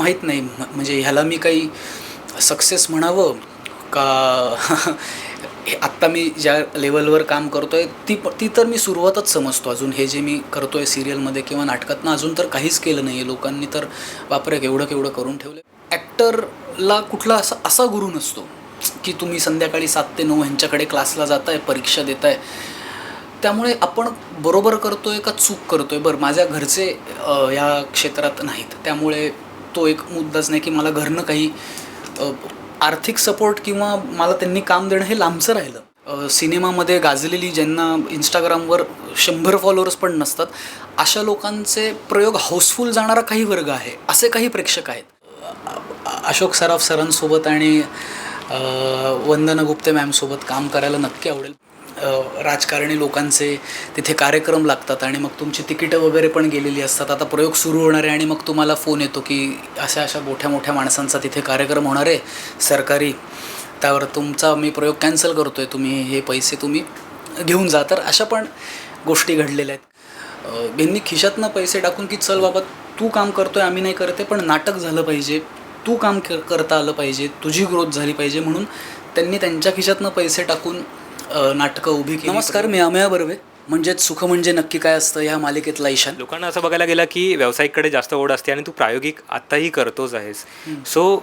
माहीत नाही. म- म्हणजे ह्याला मी काही सक्सेस म्हणावं का? हे आत्ता मी ज्या लेवलवर काम करतो आहे ती प ती तर मी सुरुवातच समजतो अजून. हे जे मी करतो आहे सिरियलमध्ये किंवा नाटकातनं अजून तर काहीच केलं नाही आहे लोकांनी तर बापरे केवढं केवढं करून ठेवलं ॲक्टरला कुठला असा असा गुरु नसतो की तुम्ही संध्याकाळी सात ते नऊ ह्यांच्याकडे क्लासला जाताय परीक्षा देताय. त्यामुळे आपण बरोबर करतो आहे का चूक करतो आहे बरं माझ्या घरचे या क्षेत्रात नाहीत. त्यामुळे तो एक मुद्दाच नाही की मला घरनं काही आर्थिक सपोर्ट किंवा मला त्यांनी काम देणं हे लांबचं राहिलं. सिनेमामध्ये गाजलेली ज्यांना इंस्टाग्रामवर शंभर फॉलोअर्स पण नसतात अशा लोकांचे प्रयोग हाऊसफुल जाणारा काही वर्ग आहे असे काही प्रेक्षक आहेत. अशोक सराफ सरांसोबत आणि वंदना गुप्ते मॅमसोबत काम करायला नक्की आवडेल. राजकारणी लोकांचे तिथे कार्यक्रम लागतात आणि मग तुमची तिकीटं वगैरे पण गेलेली असतात. आता प्रयोग सुरू होणार आहे आणि मग तुम्हाला फोन येतो की अशा अशा मोठ्या मोठ्या माणसांचा तिथे कार्यक्रम होणार आहे सरकारी. त्यावर तुमचा मी प्रयोग कॅन्सल करतो आहे तुम्ही हे पैसे तुम्ही घेऊन जा. तर अशा पण गोष्टी घडलेल्या आहेत. अ, यांनी खिशातनं पैसे टाकून की चल बाबा तू काम करतो आहे आम्ही नाही करते पण नाटक झालं पाहिजे. तू काम क करता आलं पाहिजे. तुझी ग्रोथ झाली पाहिजे म्हणून त्यांनी त्यांच्या खिशातनं पैसे टाकून नाटकं उभी केली नमस्कार मी अमया बर्वे. म्हणजेच सुख म्हणजे नक्की काय असतं ह्या मालिकेतला ईशान. लोकांना असं बघायला गेलं की व्यावसायिककडे जास्त ओढ असते आणि तू प्रायोगिक आत्ताही करतोच आहेस. सो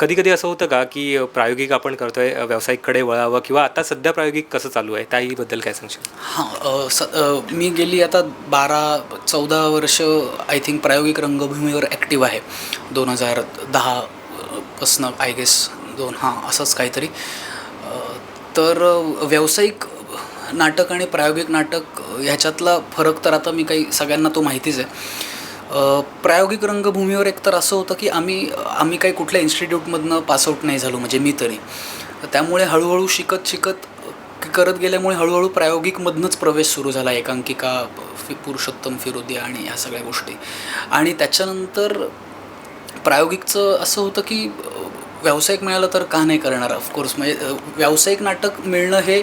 कधी कधी असं होतं का की प्रायोगिक आपण करतोय व्यावसायिककडे वळावं किंवा आता सध्या प्रायोगिक कसं चालू आहे? त्याहीबद्दल काय सांगशील? हां मी गेली आता बारा चौदा वर्ष आय थिंक प्रायोगिक रंगभूमीवर ॲक्टिव्ह आहे. दोन हजार दहा पासनं आय गेस दोन हां असंच काहीतरी. तर व्यावसायिक नाटक आणि प्रायोगिक नाटक ह्याच्यातला फरक तर आता मी काही सगळ्यांना तो माहितीच आहे. प्रायोगिक रंगभूमीवर एक तर असं होतं की आम्ही आम्ही काही कुठल्या इन्स्टिट्यूटमधनं पासआउट नाही झालो म्हणजे मी तरी. त्यामुळे हळूहळू शिकत शिकत करत गेल्यामुळे हळूहळू प्रायोगिकमधनंच प्रवेश सुरू झाला एकांकिका फि पुरुषोत्तम फिरोदिया आणि ह्या सगळ्या गोष्टी. आणि त्याच्यानंतर प्रायोगिकचं असं होतं की व्यावसायिक मिळालं तर का नाही करणार? ऑफकोर्स म्हणजे व्यावसायिक नाटक मिळणं हे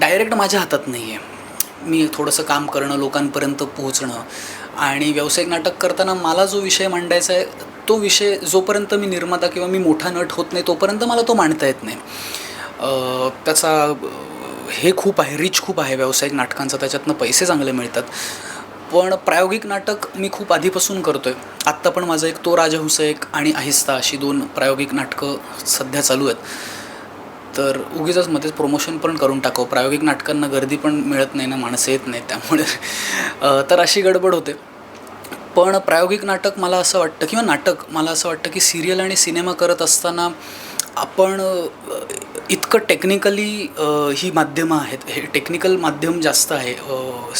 डायरेक्ट माझ्या हातात नाही आहे मी थोडंसं काम करणं लोकांपर्यंत पोहोचणं आणि व्यावसायिक नाटक करताना मला जो विषय मांडायचा आहे तो विषय जोपर्यंत मी निर्माता किंवा मी मोठा नट होत नाही तोपर्यंत मला तो मांडता येत नाही. त्याचा हे खूप आहे रिच खूप आहे व्यावसायिक नाटकांचं त्याच्यातनं पैसे चांगले मिळतात. पण प्रायोगिक नाटक मी खूप आधीपासून करतो आहे आत्ता पण माझं एक तो राजा हुसैक आणि आहिस्ता अशी दोन प्रायोगिक नाटकं सध्या चालू आहेत. तर उगीच मध्येच प्रमोशन पण करून टाकावं. प्रायोगिक नाटकांना गर्दी पण मिळत नाही ना माणसं येत नाही त्यामुळे. तर अशी गडबड होते. पण प्रायोगिक नाटक मला असं वाटतं किंवा नाटक मला असं वाटतं की सिरियल आणि सिनेमा करत असताना आपण इतकं टेक्निकली ही माध्यमं आहेत. हे टेक्निकल माध्यम जास्त आहे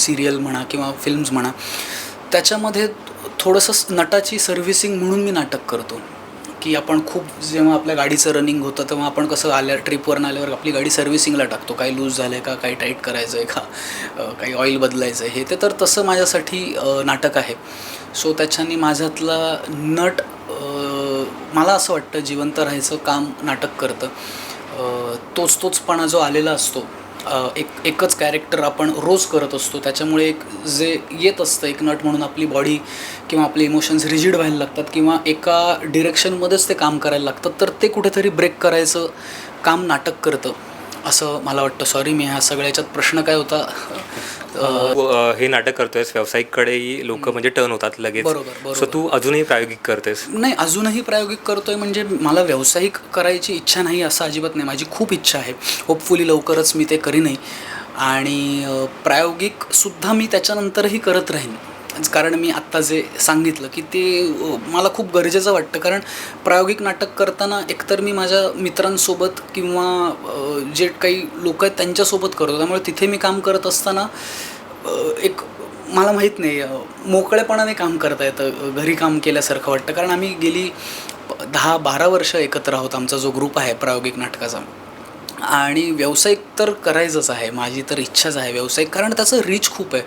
सिरियल म्हणा किंवा फिल्म्स म्हणा. त्याच्यामध्ये थोडंसं नटाची सर्व्हिसिंग म्हणून मी नाटक करतो. की आपण खूप जेव्हा आपल्या गाडीचं रनिंग होतं तेव्हा आपण कसं आल्या ट्रिपवरून आल्यावर आपली गाडी सर्व्हिसिंगला टाकतो. काही लूज झालं आहे का काही टाईट करायचं आहे का काही ऑइल बदलायचं आहे हे ते तर तसं माझ्यासाठी नाटक आहे. सो त्याच्याने माझ्यातला नट मला असं वाटतं जिवंत राहायचं काम नाटक करतं. तोच तोचपणा जो आलेला असतो एक एकच कॅरेक्टर आपण रोज करत असतो त्याच्यामुळे एक जे येत असतं एक नट म्हणून आपली बॉडी किंवा आपले इमोशन्स रिजिड व्हायला लागतात किंवा एका डिरेक्शनमध्येच ते काम करायला लागतं तर ते कुठेतरी ब्रेक करायचं काम नाटक करतं असं मला वाटतं. सॉरी मी ह्या सगळ्याच्यात प्रश्न काय होता? व, हे नाटक करतोयस व्यावसायिककडेही लोक म्हणजे टर्न होतात लगेच. बरोबर, बरोबर. सो तू अजूनही प्रायोगिक करतेस? नाही अजूनही प्रायोगिक करतोय म्हणजे मला व्यावसायिक करायची इच्छा नाही असं अजिबात नाही. माझी खूप इच्छा आहे. होपफुली लवकरच मी ते करीनही. आणि अ, प्रायोगिकसुद्धा मी त्याच्यानंतरही करत राहीन. कारण मी आत्ता जे सांगितलं की ते मला खूप गरजेचं वाटतं. कारण प्रायोगिक नाटक करताना एकतर मी माझ्या मित्रांसोबत किंवा जे काही लोक आहेत त्यांच्यासोबत करतो. त्यामुळे तिथे मी काम करत असताना एक मला माहीत नाही मोकळेपणाने काम करता येतं घरी काम केल्यासारखं वाटतं. कारण आम्ही गेली दहा बारा वर्ष एकत्र आहोत. आमचा जो ग्रुप आहे प्रायोगिक नाटकाचा. आणि व्यावसायिक तर करायचंच आहे माझी तर इच्छाच आहे व्यावसायिक कारण त्याचं रीच खूप आहे.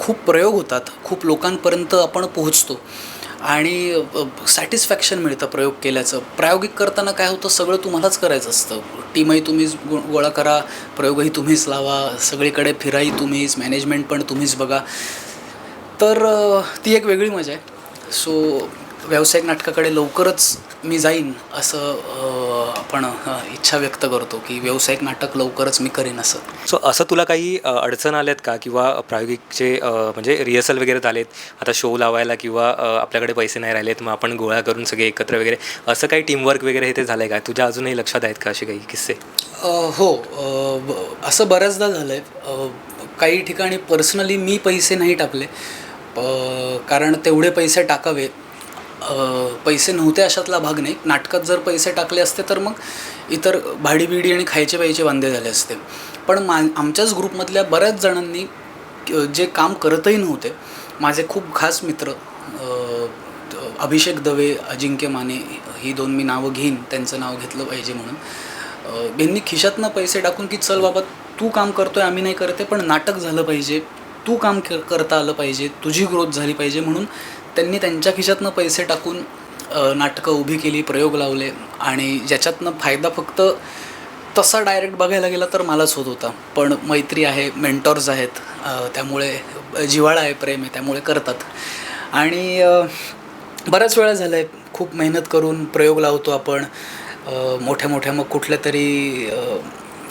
खूप प्रयोग होतात खूप लोकांपर्यंत आपण पोहोचतो. आणि सॅटिस्फॅक्शन मिळतं प्रयोग केल्याचं. प्रायोगिक करताना काय होतं सगळं तुम्हालाच करायचं असतं. टीमही तुम्हीच गो गोळा करा प्रयोगही तुम्हीच लावा सगळीकडे फिराही तुम्हीच मॅनेजमेंट पण तुम्हीच बघा. तर ती एक वेगळी मजा आहे. सो व्यावसायिक नाटकाकडे लवकरच मी जाईन असं आपण इच्छा व्यक्त करतो की व्यावसायिक नाटक लवकरच मी करीन असं. सो असं तुला काही अडचण आल्यात का? किंवा प्रायोगिकचे म्हणजे रिहर्सल वगैरे झालेत आता शो लावायला किंवा आपल्याकडे पैसे नाही राहिलेत मग आपण गोळा करून सगळे एकत्र वगैरे असं काही टीमवर्क वगैरे हे ते झालं आहे का? तुझ्या अजूनही लक्षात आहेत का असे काही किस्से? हो असं बऱ्याचदा झालं आहे काही ठिकाणी पर्सनली मी पैसे नाही टाकले. कारण तेवढे पैसे टाकावे अ, पैसे नव्हते अशातला भाग नाही. नाटकात जर पैसे टाकले असते तर मग इतर भाडी बिडी आणि खायचे प्यायचे वांदे झाले असते. पण मा आमच्याच ग्रुपमधल्या बऱ्याच जणांनी जे काम करतही नव्हते. माझे खूप खास मित्र अभिषेक दवे अजिंक्य माने ही दोन मी नावं घेईन त्यांचं नाव घेतलं पाहिजे म्हणून. यांनी खिशातनं पैसे टाकून की चल बाबा तू काम करतोय आम्ही नाही करते पण नाटक झालं पाहिजे. तू काम करता आलं पाहिजे. तुझी ग्रोथ झाली पाहिजे म्हणून त्यांनी त्यांच्या खिशातनं पैसे टाकून नाटकं उभी केली प्रयोग लावले आणि ज्याच्यातनं फायदा फक्त तसा डायरेक्ट बघायला गेला तर मलाच होत होता. पण मैत्री आहे मेंटॉर्स आहेत त्यामुळे जिव्हाळा आहे प्रेम आहे त्यामुळे करतात. आणि बऱ्याच वेळा झालं आहे खूप मेहनत करून प्रयोग लावतो आपण मोठ्या मोठ्या मग कुठल्या तरी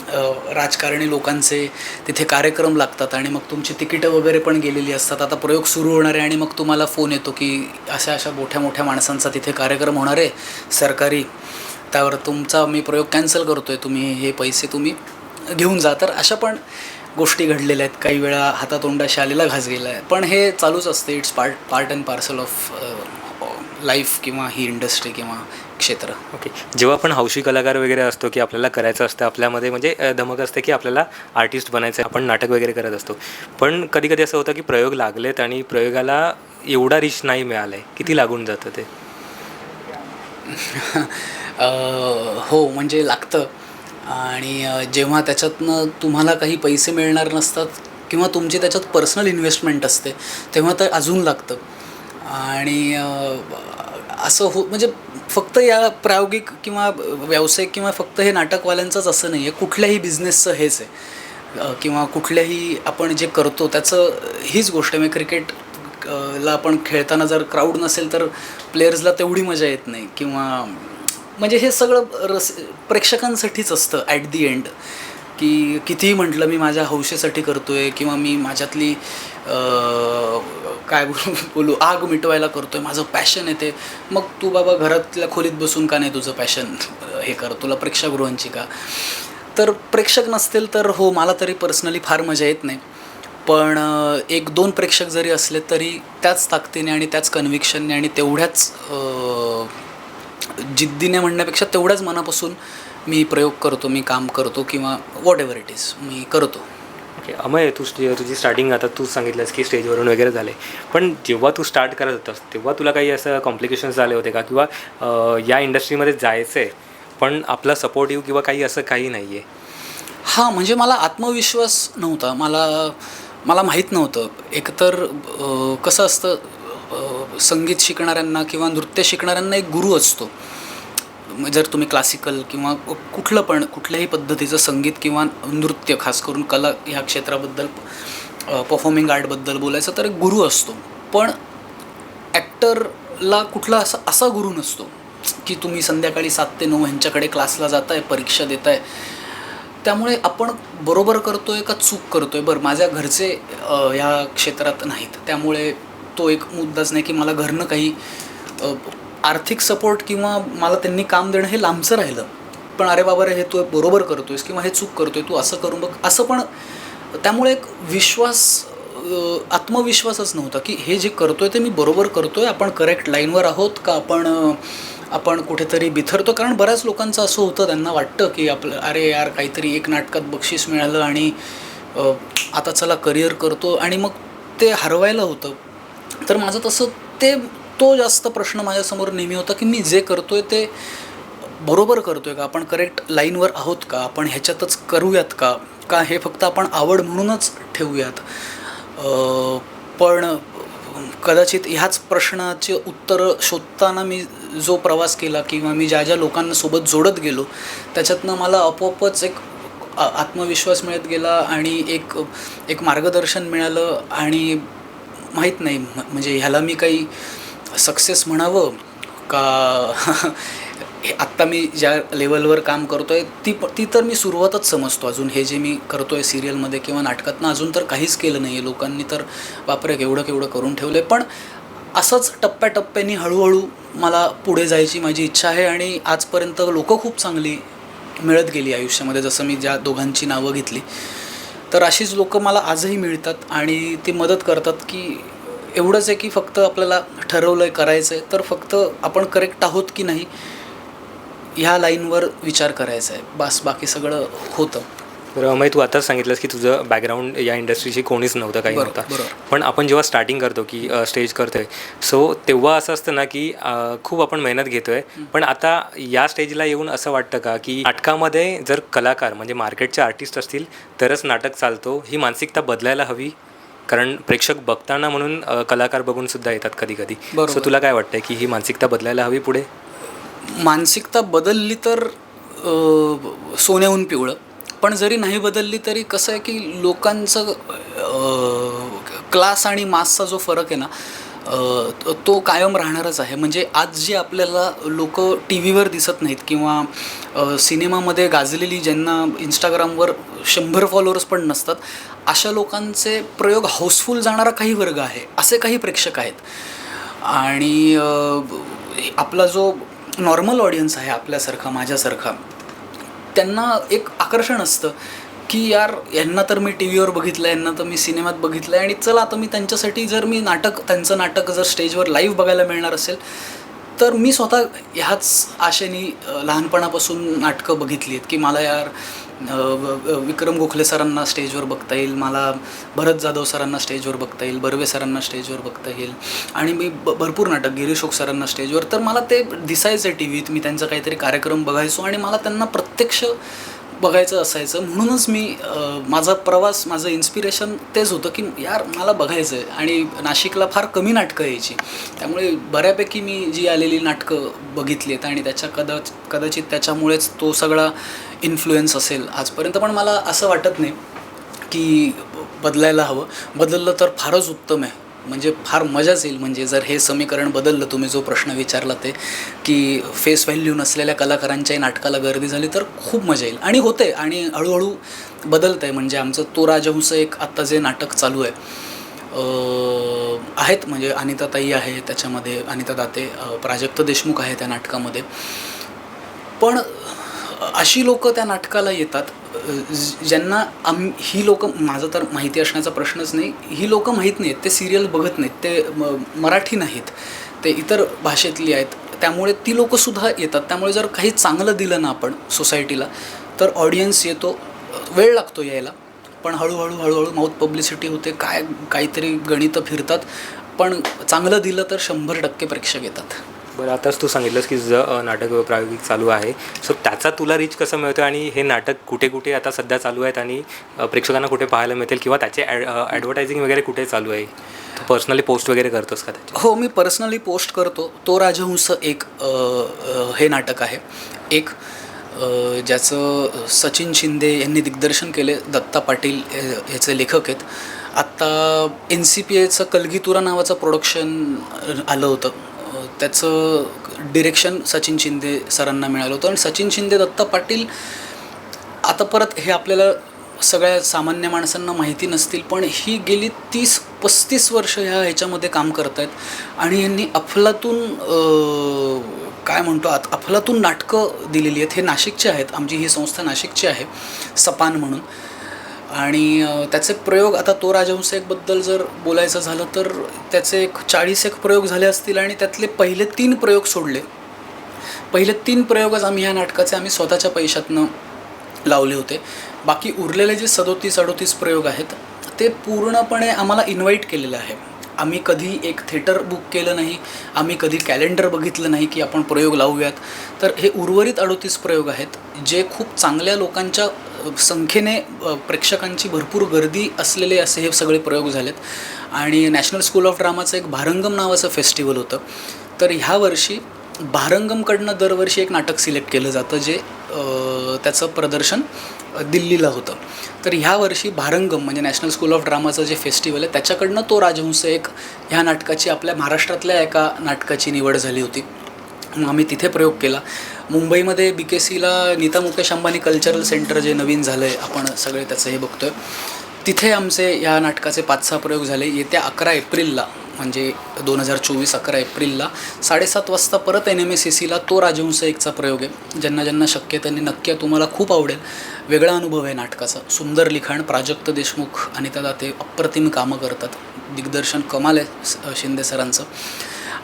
राजकारणी लोकांचे तिथे कार्यक्रम लागतात आणि मग तुमची तिकीटं वगैरे पण गेलेली असतात. आता प्रयोग सुरू होणार आहे आणि मग तुम्हाला फोन येतो की अशा अशा मोठ्या मोठ्या माणसांचा तिथे कार्यक्रम होणार आहे सरकारी. त्यावर तुमचा मी प्रयोग कॅन्सल करतो आहे तुम्ही हे पैसे तुम्ही घेऊन जा. तर अशा पण गोष्टी घडलेल्या आहेत. काही वेळा हातातोंडाशी आलेला घास गेला आहे. पण हे चालूच असते. It's part part and parcel of life किंवा ही इंडस्ट्री किंवा क्षेत्र. ओके. जेव्हा आपण हौशी कलाकार वगैरे असतो की आपल्याला करायचं असतं आपल्यामध्ये म्हणजे धमक असते की आपल्याला आर्टिस्ट बनायचं आहे आपण नाटक वगैरे करत असतो. पण कधी कधी असं होतं की प्रयोग लागलेत आणि प्रयोगाला एवढा रिच नाही मिळालं आहे किती लागून जातं ते? हो म्हणजे लागतं. आणि जेव्हा त्याच्यातनं तुम्हाला काही पैसे मिळणार नसतात किंवा तुमची त्याच्यात पर्सनल इन्व्हेस्टमेंट असते तेव्हा तर अजून लागतं. आणि असं हो म्हणजे फक्त या प्रायोगिक किंवा व्यावसायिक किंवा फक्त हे नाटकवाल्यांचंच असं नाही आहे. कुठल्याही बिझनेसचं हेच आहे. किंवा कुठल्याही आपण जे करतो त्याचं हीच गोष्ट आहे. म्हणजे क्रिकेट ला आपण खेळताना जर क्राऊड नसेल तर प्लेयर्सला तेवढी मजा येत नाही. किंवा म्हणजे हे सगळं रस प्रेक्षकांसाठीच असतं ॲट दी एंड की कितीही म्हटलं मी माझ्या हौशेसाठी करतो आहे किंवा मी माझ्यातली काय बोलू बोलू आग मिटवायला करतो आहे माझं पॅशन आहे ते. मग तू बाबा घरातल्या खोलीत बसून का नाही तुझं पॅशन हे कर तुला प्रेक्षागृहांची का? तर प्रेक्षक नसतील तर हो मला तरी पर्सनली फार मजा येत नाही. पण एक दोन प्रेक्षक जरी असले तरी त्याच ताकदीने आणि त्याच कन्व्हिक्शनने आणि तेवढ्याच जिद्दीने म्हणण्यापेक्षा तेवढ्याच मनापासून मी प्रयोग करतो मी काम करतो किंवा वॉट एव्हर इट इज मी करतो. ओके अमय तू तुझी स्टार्टिंग आता तू सांगितलंस की स्टेजवरून वगैरे झाले पण जेव्हा तू स्टार्ट करत होतास तेव्हा तुला काही असं कॉम्प्लिकेशन्स झाले होते का? किंवा या इंडस्ट्रीमध्ये जायचं आहे पण आपला सपोर्टिव्ह किंवा काही असं काही नाही आहे हां म्हणजे मला आत्मविश्वास नव्हता. मला मला माहीत नव्हतं. एकतर कसं असतं संगीत शिकणाऱ्यांना किंवा नृत्य शिकणाऱ्यांना एक गुरु असतो. जर तुम्ही क्लासिकल किंवा कुठलं पण कुठल्याही पद्धतीचं संगीत किंवा नृत्य खास करून कला ह्या क्षेत्राबद्दल परफॉर्मिंग आर्टबद्दल बोलायचं तर एक गुरु असतो. पण ॲक्टरला कुठला असा असा गुरु नसतो की तुम्ही संध्याकाळी सात ते नऊ ह्यांच्याकडे क्लासला जाताय परीक्षा देताय. त्यामुळे आपण बरोबर करतोय का चूक करतोय? बरं माझ्या घरचे ह्या क्षेत्रात नाहीत. त्यामुळे तो एक मुद्दाच नाही की मला घरनं काही आर्थिक सपोर्ट किंवा मला त्यांनी काम देणं हे लांबचं राहिलं. पण अरे बाबा रे हे तू बरोबर करतोयस किंवा हे चूक करतोय तू असं करून बघ. असं पण त्यामुळे एक विश्वास आत्मविश्वासच नव्हता की हे जे करतोय ते मी बरोबर करतोय आपण करेक्ट लाईनवर आहोत का आपण आपण कुठेतरी बिथरतो? कारण बऱ्याच लोकांचं असं होतं त्यांना वाटतं की आपलं अरे यार काहीतरी एक नाटकात बक्षीस मिळालं आणि आता चला करिअर करतो. आणि मग ते हरवायला होतं. तर माझं तसं ते तो जास्त प्रश्न माझ्यासमोर नेहमी होता की मी जे करतो आहे ते बरोबर करतो आहे का? आपण करेक्ट लाईनवर आहोत का? आपण ह्याच्यातच करूयात का? का हे फक्त आपण आवड म्हणूनच ठेवूयात? पण कदाचित ह्याच प्रश्नाचे उत्तरं शोधताना मी जो प्रवास केला किंवा मी ज्या ज्या लोकांना सोबत जोडत गेलो त्याच्यातनं मला आपोआपच एक आत्मविश्वास मिळत गेला आणि एक एक मार्गदर्शन मिळालं आणि माहीत नाही म- म्हणजे ह्याला मी काही सक्सेस म्हणावं का हे आत्ता मी ज्या लेवलवर काम करतो आहे ती प ती तर मी सुरुवातच समजतो. अजून हे जे मी करतो आहे सिरियलमध्ये किंवा नाटकातनं अजून तर काहीच केलं नाही आहे लोकांनी तर बापरे केवढं केवढं करून ठेवलं आहे पण असंच टप्प्याटप्प्याने हळूहळू मला पुढे जायची माझी इच्छा आहे आणि आजपर्यंत लोकं खूप चांगली मिळत गेली आयुष्यामध्ये. जसं मी ज्या दोघांची नावं घेतली तर अशीच लोकं मला आजही मिळतात आणि ते मदत करतात की एवढंच आहे की फक्त आपल्याला ठरवलं आहे करायचं आहे तर फक्त आपण करेक्ट आहोत की नाही ह्या लाईनवर विचार करायचा आहे. बस बाकी सगळं होतं. बरं अमय तू आताच सांगितलंस की तुझं बॅकग्राऊंड या इंडस्ट्रीशी कोणीच नव्हतं काही नव्हतं. पण आपण जेव्हा स्टार्टिंग करतो की स्टेज करतोय सो तेव्हा असं असतं ना की खूप आपण मेहनत घेतोय. पण आता या स्टेजला येऊन असं वाटतं का की नाटकामध्ये जर कलाकार म्हणजे मार्केटचे आर्टिस्ट असतील तरच नाटक चालतो ही मानसिकता बदलायला हवी? कारण प्रेक्षक बघताना म्हणून अ, कलाकार बघून सुद्धा येतात कधी कधी बरोबर. सो तुला काय वाटतंय की ही मानसिकता बदलायला हवी पुढे? मानसिकता बदलली तर अ, सोन्याहून पिवळं. पण जरी नाही बदलली तरी कसं आहे की लोकांचं क्लास आणि मासचा जो फरक आहे ना तो- कायम राहणारच आहे. म्हणजे आज जे आपल्याला लोक टी व्हीवर दिसत नाहीत किंवा सिनेमामध्ये गाजलेली ज्यांना इंस्टाग्रामवर शंभर फॉलोअर्स पण नसतात अशा लोकांचे प्रयोग हाऊसफुल जाणारा काही वर्ग आहे असे काही प्रेक्षक आहेत. आणि आपला जो नॉर्मल ऑडियन्स आहे आपल्यासारखा माझ्यासारखा त्यांना एक आकर्षण असतं की यार यांना तर मी टी व्हीवर बघितलं आहे यांना तर मी सिनेमात बघितलं आहे. आणि चला आता मी त्यांच्यासाठी जर मी नाटक त्यांचं नाटक जर स्टेजवर लाईव्ह बघायला मिळणार असेल तर मी स्वतः ह्याच आशेने लहानपणापासून नाटकं बघितली आहेत की मला यार विक्रम गोखले सरांना स्टेजवर बघता येईल मला भरत जाधव सरांना स्टेजवर बघता येईल बर्वे सरांना स्टेजवर बघता येईल आणि मी ब भरपूर नाटक गिरीशोक सरांना स्टेजवर. तर मला ते दिसायचं टी व्हीत मी त्यांचा काहीतरी कार्यक्रम बघायचो आणि मला त्यांना प्रत्यक्ष बघायचं असायचं. म्हणूनच मी माझा प्रवास माझं इन्स्पिरेशन तेच होतं की यार मला बघायचं आहे. आणि नाशिकला फार कमी नाटकं यायची. त्यामुळे बऱ्यापैकी मी जी आलेली नाटकं बघितली आहेत आणि त्याच्या कदाच कदाचित त्याच्यामुळेच तो सगळा इन्फ्लुएन्स असेल आजपर्यंत. पण मला असं वाटत नाही की बदलायला हवं. बदललं तर फारच उत्तम आहे. म्हणजे फार मजाच येईल. म्हणजे जर हे समीकरण बदललं तुम्ही जो प्रश्न विचारला ते की फेस व्हॅल्यू नसलेल्या कलाकारांच्याही नाटकाला गर्दी झाली तर खूप मजा येईल. आणि होते आणि हळूहळू बदलतं आहे म्हणजे आमचं तो राजहंस एक आत्ता जे नाटक चालू आहे आहेत. म्हणजे अनिताताई आहे त्याच्यामध्ये अनिता दाते प्राजक्त देशमुख आहे त्या नाटकामध्ये. पण अशी लोकं त्या नाटकाला येतात ज्यांना आम ही लोक माझं तर माहिती असण्याचा प्रश्नच नाही. ही लोक माहीत नाहीत ते सिरियल बघत नाहीत ते म- मराठी नाहीत. ते इतर भाषेतली आहेत. त्यामुळे ती लोकंसुद्धा येतात. त्यामुळे जर काही चांगलं दिलं ना आपण सोसायटीला तर ऑडियन्स येतो वेळ लागतो यायला. पण हळूहळू हळूहळू माउथ पब्लिसिटी होते काय काहीतरी गणितं फिरतात. पण चांगलं दिलं तर शंभर टक्के प्रेक्षक येतात. बरं आताच तू सांगितलंस की तुझं नाटक प्रायोगिक चालू आहे. सो त्याचा तुला रीच कसं मिळतं आणि हे नाटक कुठे कुठे आता सध्या चालू आहेत आणि प्रेक्षकांना कुठे पाहायला मिळतील किंवा त्याचे ॲड ॲडव्हर्टायझिंग वगैरे कुठे चालू आहे? तू पर्सनली पोस्ट वगैरे करतोस का त्याची? हो मी पर्सनली पोस्ट करतो. तो राजहंस एक अ, अ, हे नाटक आहे. एक अ, ज्याचं सचिन शिंदे यांनी दिग्दर्शन केले दत्ता पाटील अ, ह्याचे लेखक आहेत. आत्ता एन सी पी एचं कलगीतुरा नावाचं प्रोडक्शन आलं होतं. त्याचं डिरेक्शन सचिन शिंदे सरांना मिळालं होतं. आणि सचिन शिंदे दत्ता पाटील आता परत हे आपल्याला सगळ्या सामान्य माणसांना माहिती नसतील पण ही गेली तीस पस्तीस वर्ष ह्या ह्याच्यामध्ये काम करत आहेत आणि यांनी अफलातून काय म्हणतो आत अफलातून नाटकं दिलेली आहेत. हे नाशिकचे आहेत. आमची ही संस्था नाशिकची आहे. सपान म्हणून. आणि त्याचे प्रयोग आता तो राजहंस एकबद्दल जर बोलायचं झालं तर त्याचे एक चाळीस एक प्रयोग झाले असतील आणि त्यातले पहिले तीन प्रयोग सोडले. पहिले तीन प्रयोगच आम्ही ह्या नाटकाचे आम्ही स्वतःच्या पैशातनं लावले होते. बाकी उरलेले जे सदोतीस अडोतीस प्रयोग आहेत ते पूर्णपणे आम्हाला इन्व्हाइट केलेलं आहे. आम्ही कधी एक थिएटर बुक केलं नाही आम्ही कधी कॅलेंडर बघितलं नाही की आपण प्रयोग लावूयात. तर हे उर्वरित अडोतीस प्रयोग आहेत जे खूप चांगल्या लोकांच्या संख्येने प्रेक्षकांची भरपूर गर्दी असलेले असे हे सगळे प्रयोग झालेत. आणि नॅशनल स्कूल ऑफ ड्रामाचं एक भारंगम नावाचं फेस्टिवल होतं. तर ह्या वर्षी भारंगमकडनं दरवर्षी एक नाटक सिलेक्ट केलं जातं जे त्याचं प्रदर्शन दिल्लीला होतं. तर ह्या वर्षी भारंगम म्हणजे नॅशनल स्कूल ऑफ ड्रामाचं जे फेस्टिवल आहे त्याच्याकडनं तो राजहंस एक ह्या नाटकाची आपल्या महाराष्ट्रातल्या एका नाटकाची निवड झाली होती. मग आम्ही तिथे प्रयोग केला. मुंबईमध्ये बी के सीला नीता मुकेश अंबानी कल्चरल सेंटर जे नवीन झालं आहे आपण सगळे त्याचं हे बघतो आहे तिथे आमचे या नाटकाचे पाच सहा प्रयोग झाले. येत्या अकरा एप्रिलला म्हणजे दोन हजार चोवीस अकरा एप्रिलला साडेसात वाजता परत एन एम एस सी सीला तो राजहंस एकचा प्रयोग आहे. ज्यांना ज्यांना शक्य त्यांनी नक्की तुम्हाला खूप आवडेल. वेगळा अनुभव आहे नाटकाचा. सुंदर लिखाण प्राजक्त देशमुख आणि त्याला ते अप्रतिम कामं करतात. दिग्दर्शन कमाल आहे शिंदे सरांचं.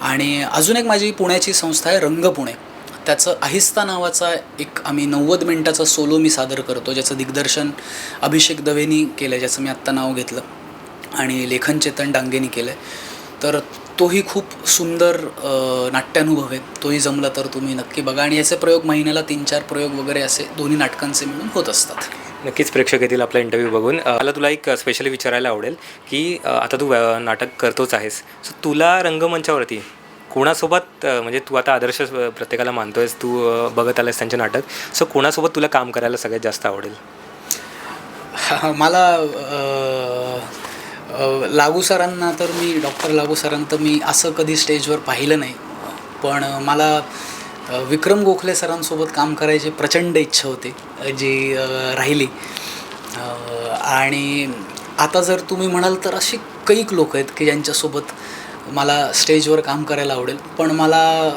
आणि अजून एक माझी पुण्याची संस्था आहे रंग पुणे त्याचं आहिस्ता नावाचा एक आम्ही नव्वद मिनटाचा सोलो मी सादर करतो ज्याचं दिग्दर्शन अभिषेक दवेनी केलं आहे ज्याचं मी आत्ता नाव घेतलं आणि लेखन चेतन डांगेनी केलं आहे तर तोही खूप सुंदर नाट्यानुभव आहे. तोही जमला तर तुम्ही नक्की बघा. आणि याचे प्रयोग महिन्याला तीन चार प्रयोग वगैरे असे दोन्ही नाटकांचे मिळून होत असतात. नक्कीच प्रेक्षक येतील आपला इंटरव्ह्यू बघून. मला तुला एक स्पेशली विचारायला आवडेल की आता तू नाटक करतोच आहेस. सो तुला रंगमंचावरती कोणासोबत म्हणजे तू आता आदर्श प्रत्येकाला प्रत्येकाला मानतोयस तू बघत आलास त्यांचे नाटक सो कोणासोबत तुला काम करायला सगळ्यात जास्त आवडेल? मला लागू सरांना तर मी डॉक्टर लागू सरांना तर मी असं कधी स्टेजवर पाहिलं नाही. पण मला विक्रम गोखले सरांसोबत काम करायची प्रचंड इच्छा होती जी राहिली. आणि आता जर तुम्ही म्हणाल तर अशी कैक लोक आहेत की ज्यांच्यासोबत मला स्टेजवर काम करायला आवडेल. पण मला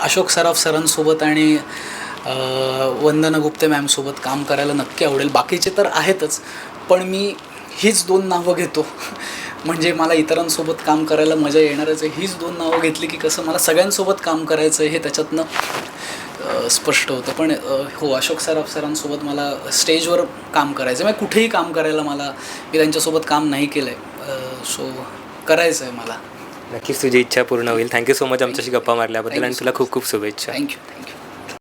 अशोक सराफ सरांसोबत आणि वंदना गुप्ते मॅमसोबत काम करायला नक्की आवडेल. बाकीचे तर आहेतच पण मी हीच दोन नावं घेतो. म्हणजे मला इतरांसोबत काम करायला मजा येणारच आहे. हीच दोन नावं घेतली की कसं मला सगळ्यांसोबत काम करायचं आहे हे त्याच्यातनं स्पष्ट होतं. पण हो अशोक सराफ सरांसोबत मला स्टेजवर काम करायचं आहे म्हणजे कुठेही काम करायला मला मी त्यांच्यासोबत काम नाही केलं आहे सो करायचं आहे मला. नक्कीच तुझी इच्छा पूर्ण होईल. थँक्यू सो मच आमच्याशी गप्पा मारल्याबद्दल आणि तुला खूप खूप शुभेच्छा. Thank you thank you